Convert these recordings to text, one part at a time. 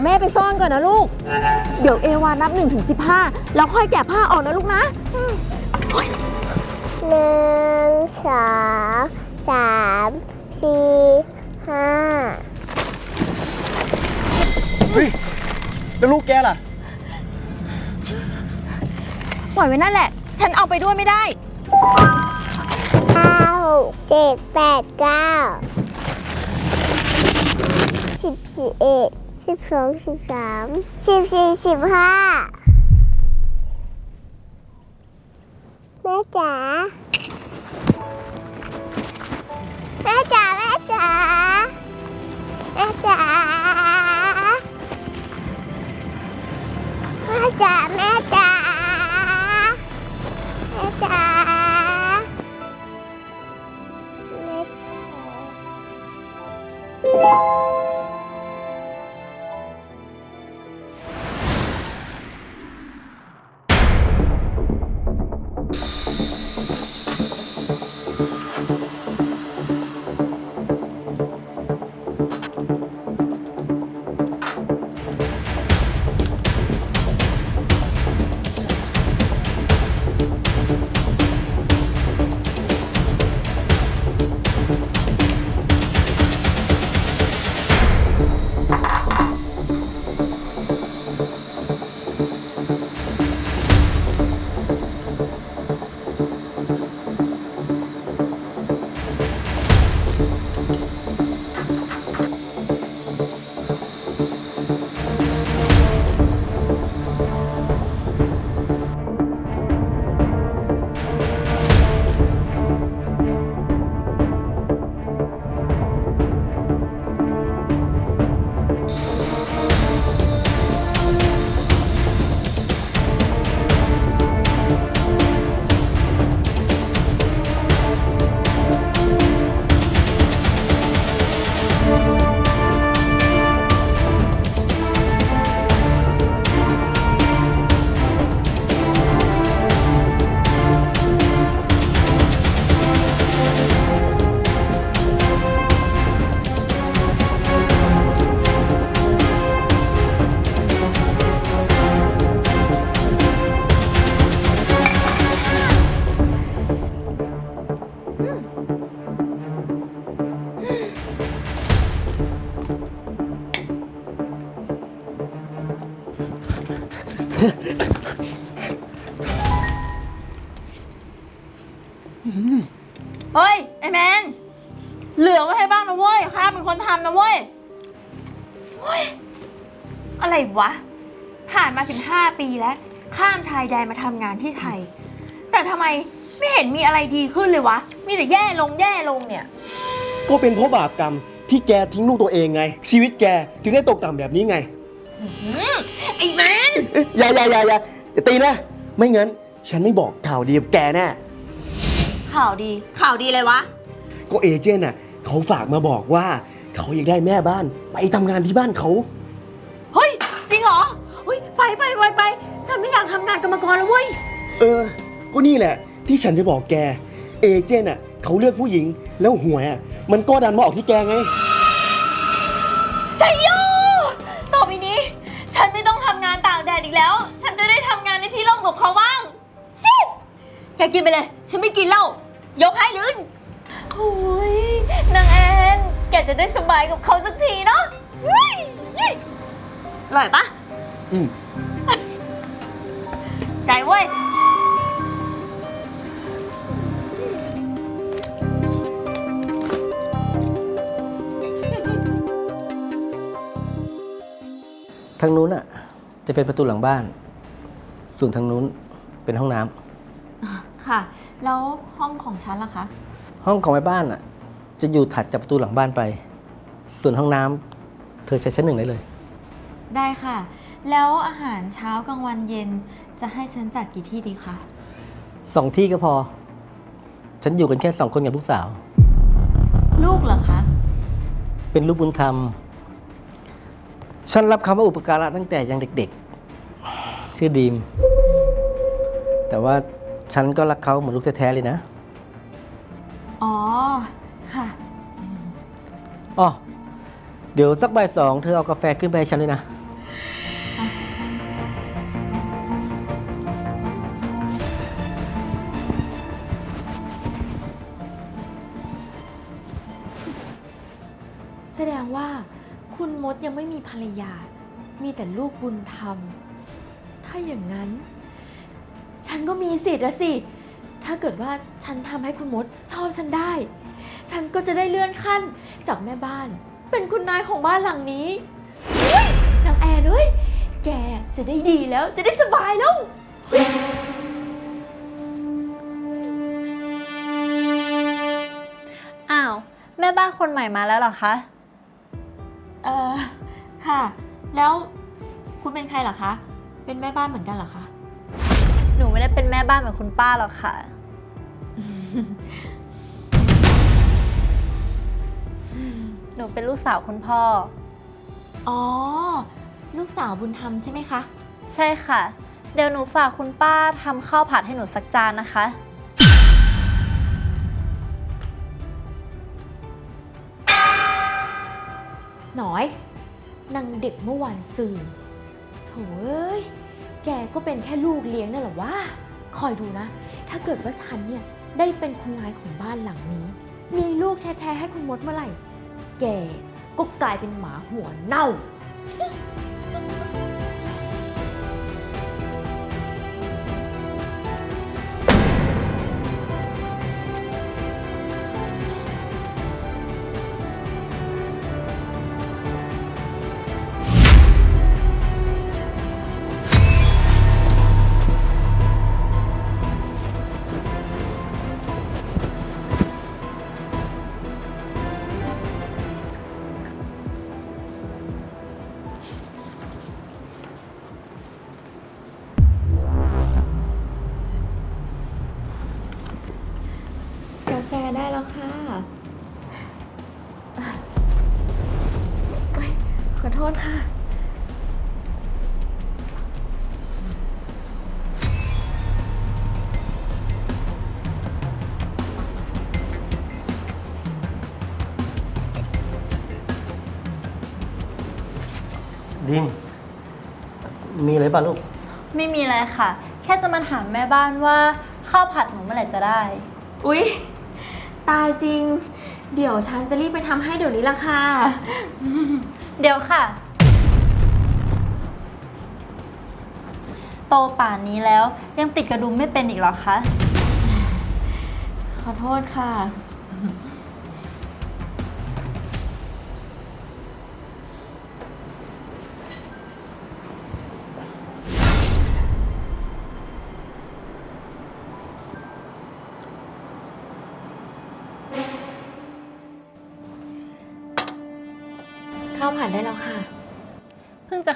เดี๋ยวแม่ไปซ่อนก่อนนะลูก เดี๋ยวเอวานับ1นถึงสิแล้วค่อยแกะผ้าออกนะลูกนะหนึ่งสองสามสี่ห้าเฮ้ยแล้วลูกแกล่ะ ปล่อยไว้นั่นแหละ ฉันเอาไปด้วยไม่ได้ห้าหกเจ็ดแปดเก้าสิบสิบเอ็ด สิบสองสิบสามสิบสี่สิบห้าแม่จ๋าแม่จ๋าแม่จ๋าแม่จ๋าแม่จ๋าแม่จ๋าแม่จ๋าแม่จ๋า ผ่านมาถึง 5 ปีแล้ว ข้ามชายแดนมาทำงานที่ไทย แต่ทำไมไม่เห็นมีอะไรดีขึ้นเลยวะ มีแต่แย่ลงแย่ลงเนี่ย ก็เป็นเพราะบาปกรรมที่แกทิ้งลูกตัวเองไง ชีวิตแกถึงได้ตกต่ำแบบนี้ไงไอ้แมนเอ๊ะอย่าอย่าอย่าอย่าอย่าตีนะ ไม่งั้น ฉันไม่บอกข่าวดีกับแกแน่ข่าวดี ข่าวดีเลยวะ ก็เอเจนต์น่ะเขาฝากมาบอกว่า เขาอยากได้แม่บ้าน ไปทำงานที่บ้านเขา เฮ้ย จริงเหรอ เฮ้ยไปไปไปไป ฉันไม่อยากทำงานกรรมกรแล้วเว้ย เออ ก็นี่แหละ ที่ฉันจะบอกแก เอเจนต์อะเขาเลือกผู้หญิงแล้วหวยอะมันก็ดันมาออกที่แกไง ชัยโยต่อไปนี้ ฉันไม่ต้องทำงานต่างแดนอีกแล้ว ฉันจะได้ทำงานในที่ร่มกับเขาบ้างชิแกกินไปเลย ฉันไม่กินแล้ว ยกให้ลืนโอ้ยนางแอน แกจะได้สบายกับเขาสักทีเนาะเฮ้ยยี่อร่อยปะ อืมใจเว้ย ทางนู้นอะ จะเป็นประตูหลังบ้าน ส่วนทางนู้นเป็นห้องน้ำค่ะ แล้วห้องของฉันล่ะคะ ห้องของแม่บ้านอะ จะอยู่ถัดจากประตูหลังบ้านไป ส่วนห้องน้ำเธอใช้ชั้นหนึ่งได้เลย ได้ค่ะ แล้วอาหารเช้ากลางวันเย็นจะให้ฉันจัดกี่ที่ดีคะสองที่ก็พอ ฉันอยู่กันแค่สองคนกับลูกสาว ลูกเหรอคะ เป็นลูกบุญธรรม ฉันรับคำว่าอุปการะตั้งแต่ยังเด็กๆ ชื่อดีม แต่ว่าฉันก็รักเขาเหมือนลูกแท้ๆเลยนะ อ๋อ ค่ะ อ๋อ เดี๋ยวสักบ่ายสองเธอเอากาแฟขึ้นไปให้ฉันด้วยนะ ดงว่าคุณมดยังไม่มีภรรยา มีแต่ลูกบุญธรรม ถ้าอย่างนั้น ฉันก็มีสิทธิ์ละสิ ถ้าเกิดว่าฉันทำให้คุณมดชอบฉันได้ ฉันก็จะได้เลื่อนขั้นจากแม่บ้าน เป็นคุณนายของบ้านหลังนี้เฮ้ยนางแอนเอ้วย แกจะได้ดีแล้ว จะได้สบายแล้วอ้าว แม่บ้านคนใหม่มาแล้วเหรอคะ เออค่ะ แล้วคุณเป็นใครเหรอคะ เป็นแม่บ้านเหมือนกันเหรอคะ หนูไม่ได้เป็นแม่บ้านเหมือนคุณป้าหรอกค่ะ หนูเป็นลูกสาวคุณพ่อ อ๋อ ลูกสาวบุญธรรมใช่ไหมคะ ใช่ค่ะ เดี๋ยวหนูฝากคุณป้าทำข้าวผัดให้หนูสักจานนะคะ หน่อยนางเด็กเมื่อวานซืนโถเอ้ย แกก็เป็นแค่ลูกเลี้ยงนั่นแหละวะ คอยดูนะ ถ้าเกิดว่าฉันเนี่ยได้เป็นคุณนายของบ้านหลังนี้ มีลูกแท้ๆให้คุณมดเมื่อไหร่ แกก็กลายเป็นหมาหัวเน่า ค่ะเอ้ยขอโทษค่ะ ดิมมีอะไรป่ะลูก ไม่มีอะไรค่ะ แค่จะมาถามแม่บ้านว่าข้าวผัดหนูเมื่อไหร่จะได้ อุ๊ย ตายจริง เดี๋ยวฉันจะรีบไปทำให้เดี๋ยวนี้ละค่ะ เดี๋ยวค่ะ โตป่านนี้แล้วยังติดกระดุมไม่เป็นอีกเหรอคะ ขอโทษค่ะ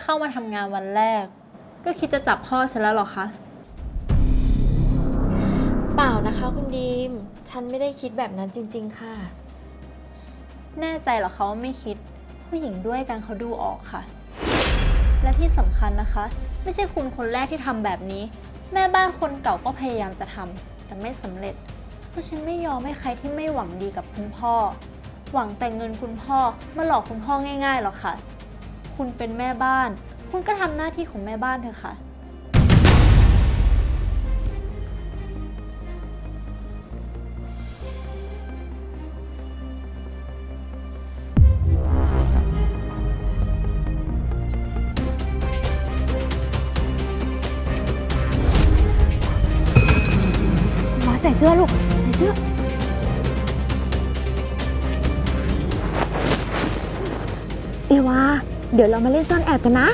เพิ่งจะเข้ามาทำงานวันแรก ก็คิดจะจับพ่อฉันแล้วเหรอคะ เปล่านะคะคุณดีม ฉันไม่ได้คิดแบบนั้นจริง ๆ ค่ะ แน่ใจเหรอคะว่าไม่คิด ผู้หญิงด้วยกันเขาดูออกค่ะ และที่สำคัญนะคะ ไม่ใช่คุณคนแรกที่ทำแบบนี้ แม่บ้านคนเก่าก็พยายามจะทำแต่ไม่สำเร็จ เพราะฉันไม่ยอมให้ใครที่ไม่หวังดีกับคุณพ่อ หวังแต่เงินคุณพ่อมาหลอกคุณพ่อง่ายๆหรอกค่ะ คุณเป็นแม่บ้าน คุณก็ทำหน้าที่ของแม่บ้านเถอะค่ะมาแต่เสื้อลูกใส่เสื้อ เอวา เดี๋ยวเรามาเล่นซ่อนแอบกันนะ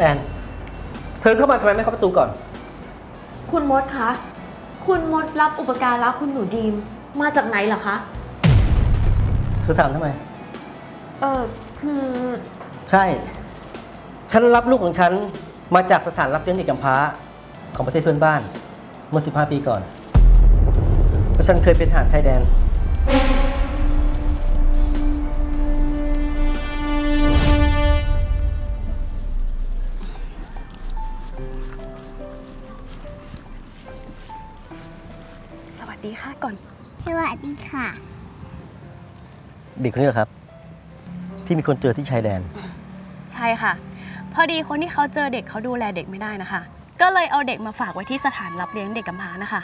แอนเธอเข้ามาทำไมไม่เข้าประตูก่อน คุณมดคะ คุณมดรับอุปการะคุณหนูดีมมาจากไหนเหรอคะ เธอถามทำไม เออคือใช่ ฉันรับลูกของฉันมาจากสถานรับเลี้ยงเด็กกำพร้าของประเทศเพื่อนบ้าน เมื่อ 15 ปีก่อนเพราะฉันเคยเป็นทหารชายแดน ดีค่ะก่อน สวัสดีค่ะ เด็กคนนี้เหรอครับ ที่มีคนเจอที่ชายแดน ใช่ค่ะ พอดีคนที่เขาเจอเด็กเขาดูแลเด็กไม่ได้นะคะ ก็เลยเอาเด็กมาฝากไว้ที่สถานรับเลี้ยงเด็กกำพร้านะคะ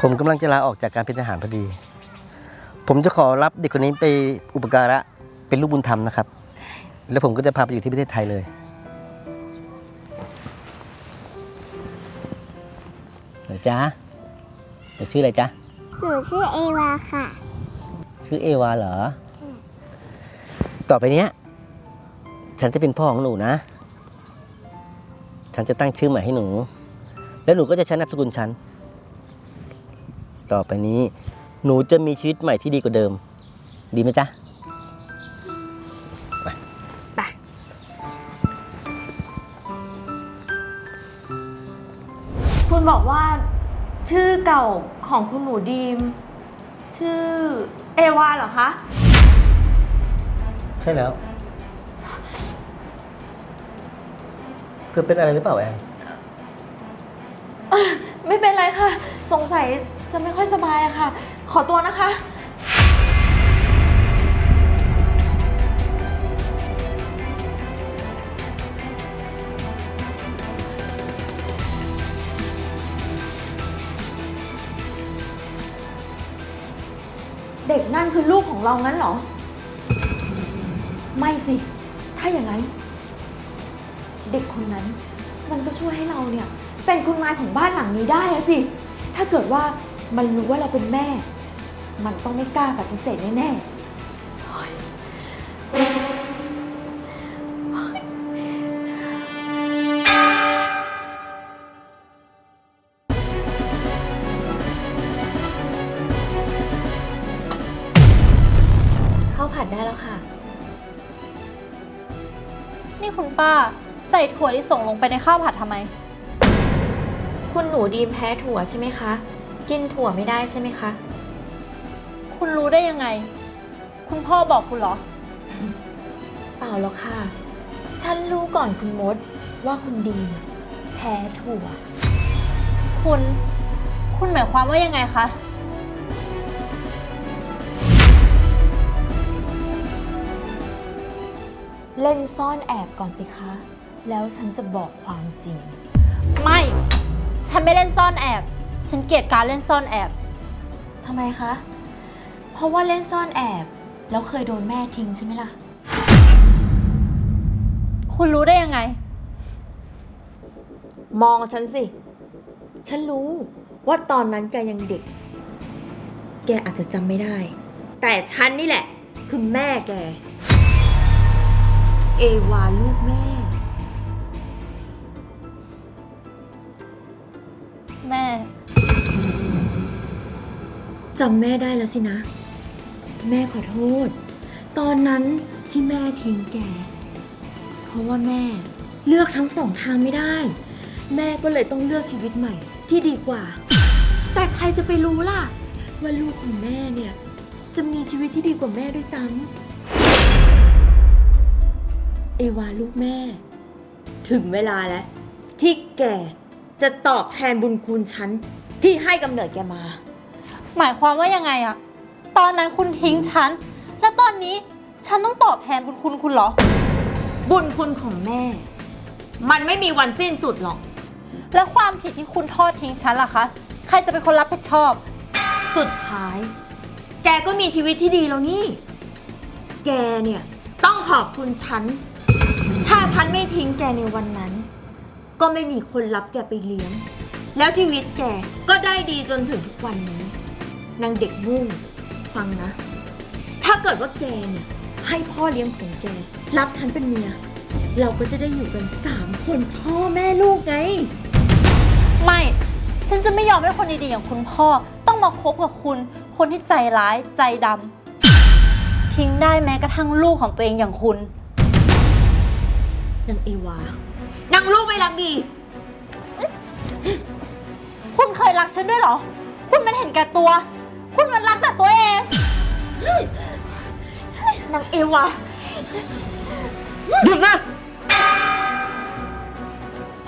ผมกำลังจะลาออกจากการเป็นทหารพอดี ผมจะขอรับเด็กคนนี้ไปอุปการะเป็นลูกบุญธรรมนะครับ แล้วผมก็จะพาไปอยู่ที่ประเทศไทยเลย เหรอจ๊ะเดี๋ยวชื่ออะไรจ๊ะ หนูชื่อเอวาค่ะ ชื่อเอวาเหรอ ต่อไปเนี้ย ฉันจะเป็นพ่อของหนูนะ ฉันจะตั้งชื่อใหม่ให้หนู แล้วหนูก็จะใช้นามสกุลฉัน ต่อไปนี้ หนูจะมีชีวิตใหม่ที่ดีกว่าเดิม ดีไหมจ๊ะ คุณบอกว่า ชื่อเก่าของคุณหนูดีม ชื่อเอวาเหรอคะ ใช่แล้ว เกิดเป็นอะไรหรือเปล่าแอน ไม่เป็นไรค่ะ สงสัยจะไม่ค่อยสบายอะค่ะ ขอตัวนะคะ เด็กนั่นคือลูกของเรางั้นเหรอ ไม่สิ ถ้าอย่างนั้น เด็กคนนั้น มันก็ช่วยให้เราเนี่ย เป็นคุณนายของบ้านหลังนี้ได้อะสิ ถ้าเกิดว่ามันรู้ว่าเราเป็นแม่ มันต้องไม่กล้าปฏิเสธแน่ๆ ส่ถั่วที่ส่งลงไปในข้าวผัดทำไม คุณหนูดีมแพ้ถั่วใช่ไหมคะ กินถั่วไม่ได้ใช่ไหมคะ คุณรู้ได้ยังไง คุณพ่อบอกคุณเหรอ เปล่าหรอกค่ะ ฉันรู้ก่อนคุณมดว่าคุณดีมแพ้ถั่ว คุณ คุณหมายความว่ายังไงคะ เล่นซ่อนแอบก่อนสิคะ แล้วฉันจะบอกความจริง ไม่ ฉันไม่เล่นซ่อนแอบ ฉันเกลียดการเล่นซ่อนแอบ ทำไมคะ เพราะว่าเล่นซ่อนแอบ แล้วเคยโดนแม่ทิ้งใช่ไหมล่ะ คุณรู้ได้ยังไง มองฉันสิ ฉันรู้ว่าตอนนั้นแกยังเด็ก แกอาจจะจำไม่ได้ แต่ฉันนี่แหละ คือแม่แก เอวาลูก แม่ จำแม่ได้แล้วสินะ แม่ขอโทษ ตอนนั้นที่แม่ทิ้งแก เพราะว่าแม่เลือกทั้งสองทางไม่ได้ แม่ก็เลยต้องเลือกชีวิตใหม่ ที่ดีกว่า แต่ใครจะไปรู้ล่ะ ว่าลูกของแม่เนี่ย จะมีชีวิตที่ดีกว่าแม่ด้วยซ้ำเอวาลูกแม่ ถึงเวลาแล้ว ที่แก จะตอบแทนบุญคุณฉันที่ให้กำเนิดแกมา หมายความว่ายังไงอะตอนนั้นคุณทิ้งฉัน และตอนนี้ฉันต้องตอบแทนบุญคุณคุณเหรอ บุญคุณของแม่ มันไม่มีวันสิ้นสุดหรอก แล้วความผิดที่คุณทอดทิ้งฉันล่ะคะ ใครจะเป็นคนรับผิดชอบ สุดท้าย แกก็มีชีวิตที่ดีแล้วนี่ แกเนี่ย ต้องขอบคุณฉัน ถ้าฉันไม่ทิ้งแกในวันนั้น ก็ไม่มีคนรับแกไปเลี้ยง แล้วชีวิตแกก็ได้ดีจนถึงทุกวันนี้นางเด็กมุ่งฟังนะ ถ้าเกิดว่าแกเนี่ยให้พ่อเลี้ยงของแก รับฉันเป็นเมีย เราก็จะได้อยู่กันสามคนพ่อแม่ลูกไง ไม่ ฉันจะไม่ยอมให้คนดีๆอย่างคุณพ่อ ต้องมาคบกับคุณ คนที่ใจร้ายใจดำทิ้งได้แม้กระทั่งลูกของตัวเองอย่างคุณ นางเอวานางลูกไม่รักดี คุณเคยรักฉันด้วยเหรอ คุณมันเห็นแก่ตัว คุณมันรักแต่ตัวเอง นางเอวาหยุดนะ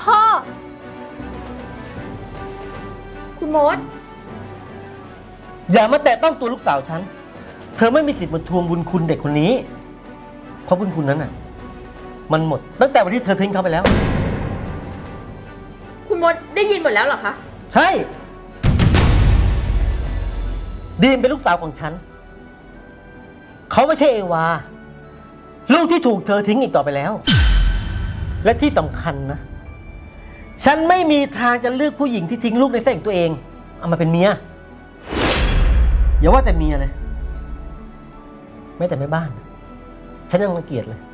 พ่อ คุณมด อย่ามาแตะต้องตัวลูกสาวฉัน เธอไม่มีสิทธิ์มาทวงบุญคุณเด็กคนนี้ เพราะบุญคุณนั้นน่ะ มันหมด ตั้งแต่วันที่เธอทิ้งเขาไปแล้ว คุณมดได้ยินหมดแล้วเหรอคะ ใช่ ดีมเป็นลูกสาวของฉัน เขาไม่ใช่เอวา ลูกที่ถูกเธอทิ้งอีกต่อไปแล้ว และที่สำคัญนะ ฉันไม่มีทางจะเลือกผู้หญิงที่ทิ้งลูกในเส้นของตัวเอง เอามาเป็นเมีย อย่าว่าแต่เมียเลยไม่แต่แม่บ้าน ฉันยังรังเกียจเลยหมาย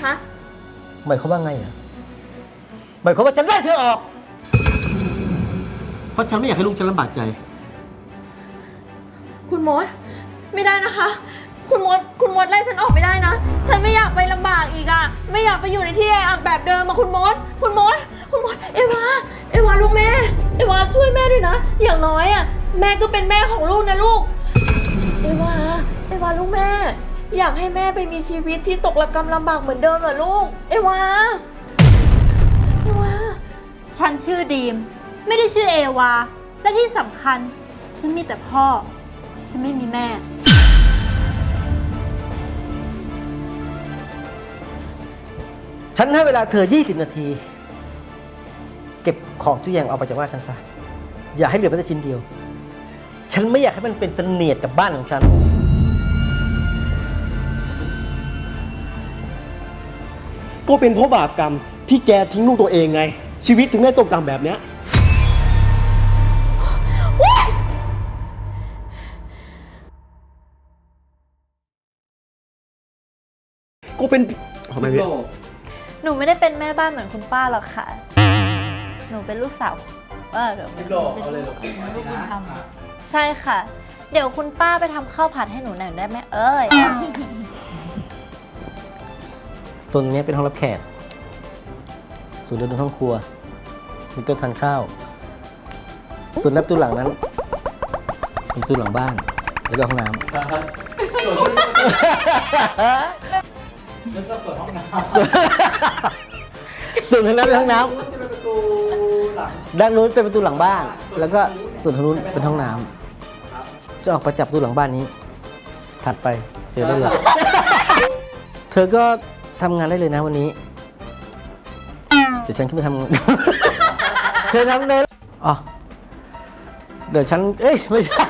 ความว่าไงคะ หมายความว่าไงอะหมายความว่าฉันไล่เธอออก เพราะฉันไม่อยากให้ลูกฉันลำบากใจ คุณมดไม่ได้นะคะ คุณมดคุณมดไล่ฉันออกไม่ได้นะ ฉันไม่อยากไปลำบากอีกอะไม่อยากไปอยู่ในที่แออัดแบบเดิมมาคุณมดคุณมดคุณมดเอวาเอวาลูกแม่ เอวาช่วยแม่ด้วยนะ อย่างน้อยอะแม่ก็เป็นแม่ของลูกนะลูก เอวาเอวาลูกแม่ อยากให้แม่ไปมีชีวิตที่ตกระกำลำบากเหมือนเดิมเหรอลูก เอวา เอวา ฉันชื่อดีม ไม่ได้ชื่อเอวา และที่สำคัญ ฉันมีแต่พ่อ ฉันไม่มีแม่ ฉันให้เวลาเธอ 20 นาที เก็บของทุกอย่างเอาไปจากบ้านฉันซะ อย่าให้เหลือแม้แต่ชิ้นเดียว ฉันไม่อยากให้มันเป็นเสนียดกับบ้านของฉัน ก็เป็นเพราะบาปกรรมที่แกทิ้งลูกตัวเองไง ชีวิตถึงได้ตกต่ำแบบเนี้ย ก็เป็นทำไมพี่ หนูไม่ได้เป็นแม่บ้านเหมือนคุณป้าหรอกค่ะ หนูเป็นลูกสาวเออเดี๋ยวเป็นลูกบุญธรรมใช่ค่ะ เดี๋ยวคุณป้าไปทำข้าวผัดให้หนูหน่อยได้ไหมเอ้ย ส่วนนี้เป็นห้องรับแขก ส่วนนี้เป็นห้องครัว มีโต๊ะทานข้าว ส่วนนับตู้หลังนั้นเป็นประตูหลังบ้าน แล้วก็ห้องน้ำ แล้วก็เปิดห้องน้ส่วนทางนั้นเป็นห้องน้ำ จะเป็นประตูหลังำด้านนู้นเป็นประตูหลังบ้าน แล้วก็ส่วนทางนู้นเป็นห้องน้ำจะออกไปจับประตูหลังบ้านนี้ ถัดไปเจอได้เลย เธอก็ ทำงานได้เลยนะวันนี้ เดี๋ยวฉันขึ้นไปทำงาน เธอทำเลยอ๋อ เดี๋ยวฉัน เอ้ย ไม่ใช่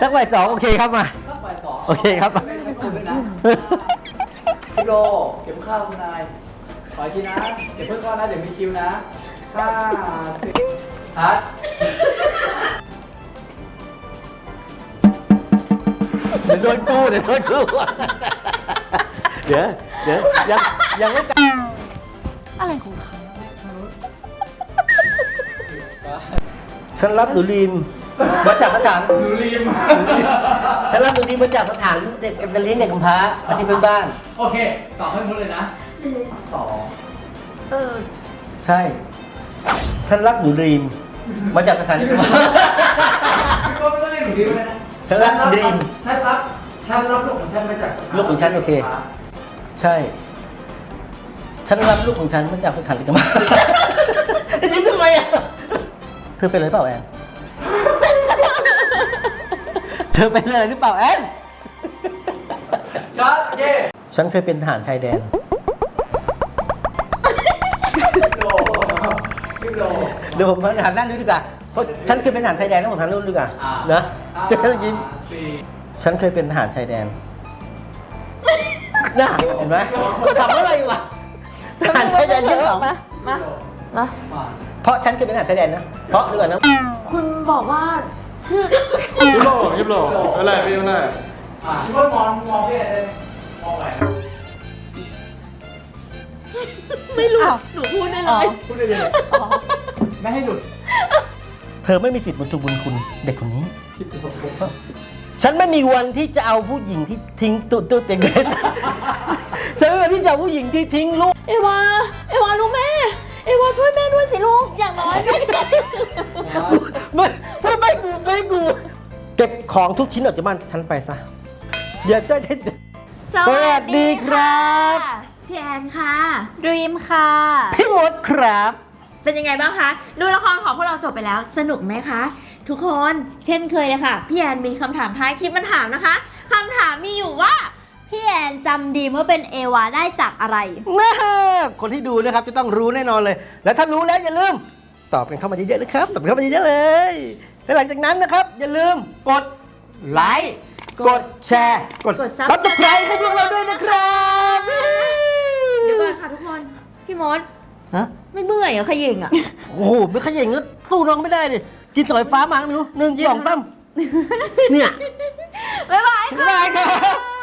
สักบ่ายสองโอเคครับมา ก็ไปต่อโอเคครับ ไม่ไม่พูดด้วยนะพี่โรเก็บข้าวคุณนายขออีกทีนะ เก็บเพิ่มก้อนนะ เดี๋ยวมีคิวนะห้าสิบฮัทเดี๋ยวโดนกูเดี๋ยวโดนกูเดี๋ยวเดี๋ยวยังยังไม่กลับอะไรของเขาฉันรับหนูรีมมาจากสถานหนูรีมฉันรับหนูรีมมาจากสถานเด็กกำลังเลี้ยงเด็กกำพร้ามาที่เพื่อนบ้าน โอเคต่อให้หมดเลยนะสองเออ ใช่ ฉันรับหนูรีม มาจากสถานเด็กกำพร้าพี่โรไม่ต้องเรียกหนูรีมเลยนะฉันรับรีมฉันรับฉันรับลูกของฉันมาจากลูกของฉันโอเค ใช่ ฉันรับลูกของฉันมาจากสถานเด็กกำพร้ายิ้มทำไมอะ เธอเป็นอะไรเปล่าแอน เธอเป็นอะไรหรือเปล่าแอน ครับเย่ฉันเคยเป็นทหารชายแดนพี่โรพี่โรเดี๋ยวผมถามด้านนู้นดีกว่าเพราะฉันเคยเป็นทหารชายแดนแล้วผมถามด้านนู้นดีกว่าอ่านะห้าจะต้องยิ้ม สี่ ฉันเคยเป็นทหารชายแดน น่ะเห็นไหมก็ทำอะไรวะทหารชายแดนที่สองมามาเพราะฉันเคยเป็นทหารชายแดนนะ เพราะดูก่อนนะคุณบอกว่าชื่อยิบหโรปยุโรปออะไรพี่อะไรคิดว่ามองมองพี่อะไรมองอะไรไม่รู้ หนูพูดได้เลยพูดได้เลยไม่ให้หลุด เธอไม่มีสิทธิ์บุญทุบุญคุณเด็กคนนี้คิดถึงผม ฉันไม่มีวันที่จะเอาผู้หญิงที่ทิ้งตุ๊ดตุ๊ดเด็กเด็กฉันไม่มีวันที่จะเอาผู้หญิงที่ทิ้งลูก เอวา เอวาลูกแม่ เอวาช่วยแม่ด้วยสิลูก อย่างน้อยแม่ไม่ไม่ไม่กูไม่กูเก็บของทุกชิ้นออกจากบ้านฉันไปซะอย่าเจ้าเช่นสวัสดีครับ พี่แอนค่ะ ดรีมค่ะ พี่มดครับ เป็นยังไงบ้างคะ ดูละครของพวกเราจบไปแล้ว สนุกไหมคะ ทุกคนเช่นเคยเลยค่ะ พี่แอนมีคำถามท้ายคลิปมาถามนะคะคำถามมีอยู่ว่า พี่แอนจำดีมว่าเป็นเอวาได้จากอะไรนะคนที่ดูนะครับจะต้องรู้แน่นอนเลย และถ้ารู้แล้วอย่าลืม ตอบกันเข้ามาเยอะๆนะครับ ตอบกันเข้ามาเยอะๆเลย และหลังจากนั้นนะครับ อย่าลืมกดไลค์กดแชร์กดกดซับสไครต์ให้พวกเราด้วยนะครับเดี๋ยวก่อนค่ะทุกคน พี่มดฮะไม่เมื่อยเหรอขยิงอะ โอ้โหไม่ขย่งก็สู้น้องไม่ได้เลย กินสอยฟ้ามาไม่รู้หนึ่งสองสามเนี่ย บ๊ายบายไม่ได้ครับ